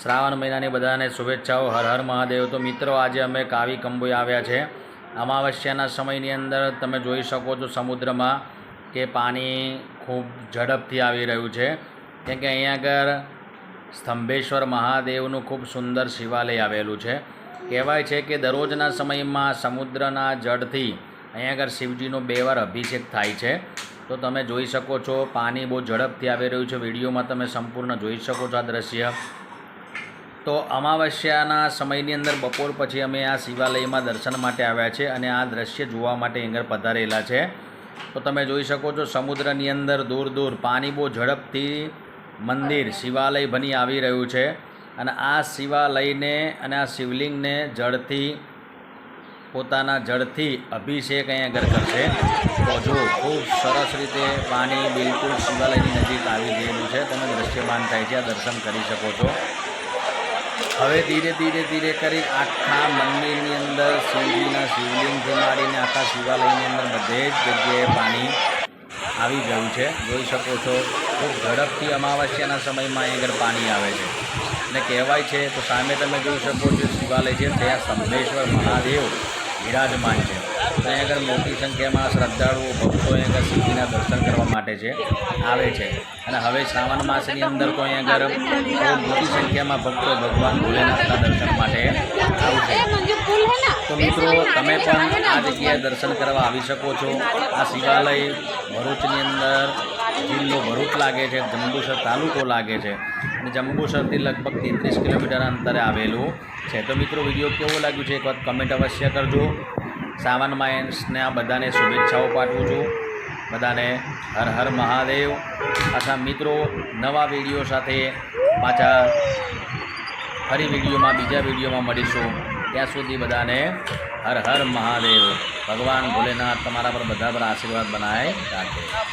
શ્રાવણ મહિનાની બધાને શુભેચ્છાઓ. હર હર મહાદેવ. તો મિત્રો, આજે અમે કાવી કંબોઈ આવ્યા છે. અમાવસ્યાના સમયની અંદર તમે જોઈ શકો છો સમુદ્રમાં કે પાણી ખૂબ ઝડપથી આવી રહ્યું છે. કેમ કે અહીંયા આગળ સ્તંભેશ્વર મહાદેવનું ખૂબ સુંદર શિવાલય આવેલું છે. કહેવાય છે કે દરરોજના સમયમાં સમુદ્રના જળથી અહીંયા આગળ શિવજીનો બે વાર અભિષેક થાય છે. તો તમે જોઈ શકો છો, પાણી બહુ ઝડપથી આવી રહ્યું છે. વિડીયોમાં તમે સંપૂર્ણ જોઈ શકો છો આ દ્રશ્ય. તો અમાવસ્યાના સમયની અંદર બપોર પછી અમે આ શિવાલયમાં દર્શન માટે આવ્યા છે અને આ દ્રશ્ય જોવા માટે આગળ પધારેલા છે. તો તમે જોઈ શકો છો સમુદ્રની અંદર દૂર દૂર પાણી બહુ ઝડપથી મંદિર, શિવાલય બની આવી રહ્યું છે અને આ શિવાલયને અને આ શિવલિંગને જળથી, પોતાના જળથી અભિષેક અહીંયા આગળ કરશે. તો જો ખૂબ સરસ રીતે પાણી બિલકુલ શિવાલયની નજીક આવી ગયેલું છે. તમે દ્રશ્યમાન થાય છે, આ દર્શન કરી શકો છો. હવે ધીરે ધીરે ધીરે કરી આખા મંદિરની અંદર શિવજીના શિવલિંગથી માંડીને આખા શિવાલયની અંદર બધે જ જગ્યાએ પાણી આવી ગયું છે. જોઈ શકો છો, ખૂબ ઝડપથી અમાવસ્યાના સમયમાં અહીં આગળ પાણી આવે છે. અને કહેવાય છે, તો સામે તમે જોઈ શકો છો, શિવાલય છે, ત્યાં સંભેશ્વર મહાદેવ વિરાજમાન છે. ત્યાં આગળ મોટી સંખ્યામાં શ્રદ્ધાળુઓ ભક્તો અહીં આગળ શિવજીના દર્શન કરવા માટે છે આવે છે અને હવે શ્રાવણ માસની અંદર તો અહીં આગળ મોટી સંખ્યામાં ભક્તો ભગવાન ભોલેનાથના દર્શન માટે આવશે તો મિત્રો તમે પણ આ જગ્યાએ દર્શન કરવા આવી શકો છો. આ શિવાલય ભરૂચની અંદર જિલ્લો ભરૂચ લાગે છે જંબુસર તાલુકો લાગે છે. અને જંબુસરથી લગભગ તેત્રીસ કિલોમીટર અંતરે આવેલું છે. તો મિત્રો વીડિયો કેવો લાગ્યું છે? એક વખત કમેન્ટ અવશ્ય કરજો. સાવન માયન્સને આ બધાને શુભેચ્છાઓ પાઠવું છું. બધાને હર હર મહાદેવ. પાછા મિત્રો, નવા વીડિયો સાથે પાછા ફરી વિડીયોમાં, બીજા વિડીયોમાં મળીશું. ત્યાં સુધી બધાને હર હર મહાદેવ. ભગવાન ભોલેનાથ તમારા પર બધા પર આશીર્વાદ બનાય રાખે.